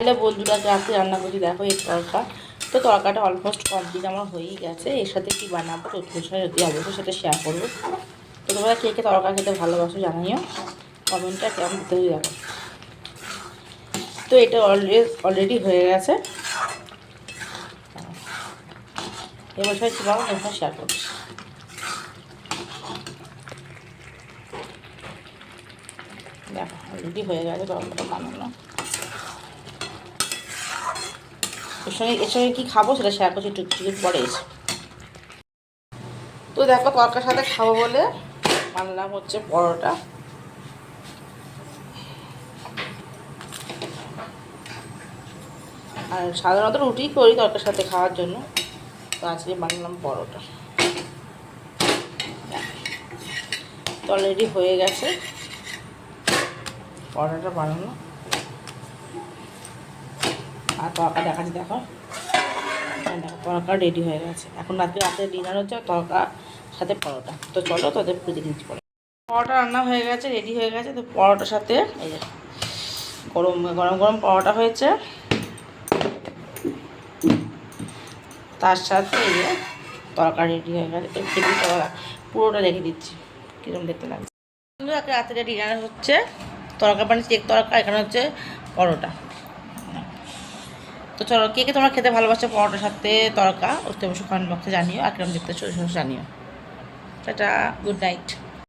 তাহলে বন্ধুরা রাতে রান্না করছি, দেখো এই তরকা। তো তরকাটা অলমোস্ট কমপ্লিট আমার হয়েই গেছে। এর সাথে কি বানাবো তো তোমার সাথে যদি অবশ্যই সাথে শেয়ার করব। তো তোমরা কে কে তরকা খেতে ভালোবাসো জানিও। কমেন্টটা কেমন দিতে হবে দেখো। তো এটা অলরেডি অলরেডি হয়ে গেছে। এবার সাথে কী পাবো তোমার শেয়ার করব। দেখো অলরেডি হয়ে গেছে তরকাটা বানানো। এর সঙ্গে এর সঙ্গে কী খাব সেটা শেয়ার করছি, একটু কিছু পরে এসে। তো দেখো তরকার সাথে খাব বলে বানলাম হচ্ছে পরোটা। আর সাধারণত রুটি করি তরকার সাথে খাওয়ার জন্য। তো আজকে বানালাম পরোটা। তো অলরেডি হয়ে গেছে। পরোটাটা বানানো। আর তরকা দেখাচ্ছি দেখো। হ্যাঁ, দেখো তরকা রেডি হয়ে গেছে। এখন রাত্রে রাতে ডিনার হচ্ছে তরকা সাথে পরোটা। তো চলো তোদের পুজো দিচ্ছি পরে। পরোটা রান্না হয়ে গেছে রেডি হয়ে গেছে তো পরোটার সাথে এই গরম গরম গরম পরোটা হয়েছে। তার সাথে এই যে তরকা রেডি হয়ে গেছে। খেতে তরকা পুরোটা রেখে দিচ্ছি কীরকম দেখতে লাগছে। রাত্রে ডিনার হচ্ছে তরকা পানি চেক তরকা এখানে হচ্ছে পরোটা। তো চলো, কে কে তোমরা খেতে ভালোবাসো পরোটার সাথে তরকা অবশ্যই অবশ্যই কমেন্ট বক্সে জানিও আর কিরম দেখতে জানিও। এটা গুড নাইট।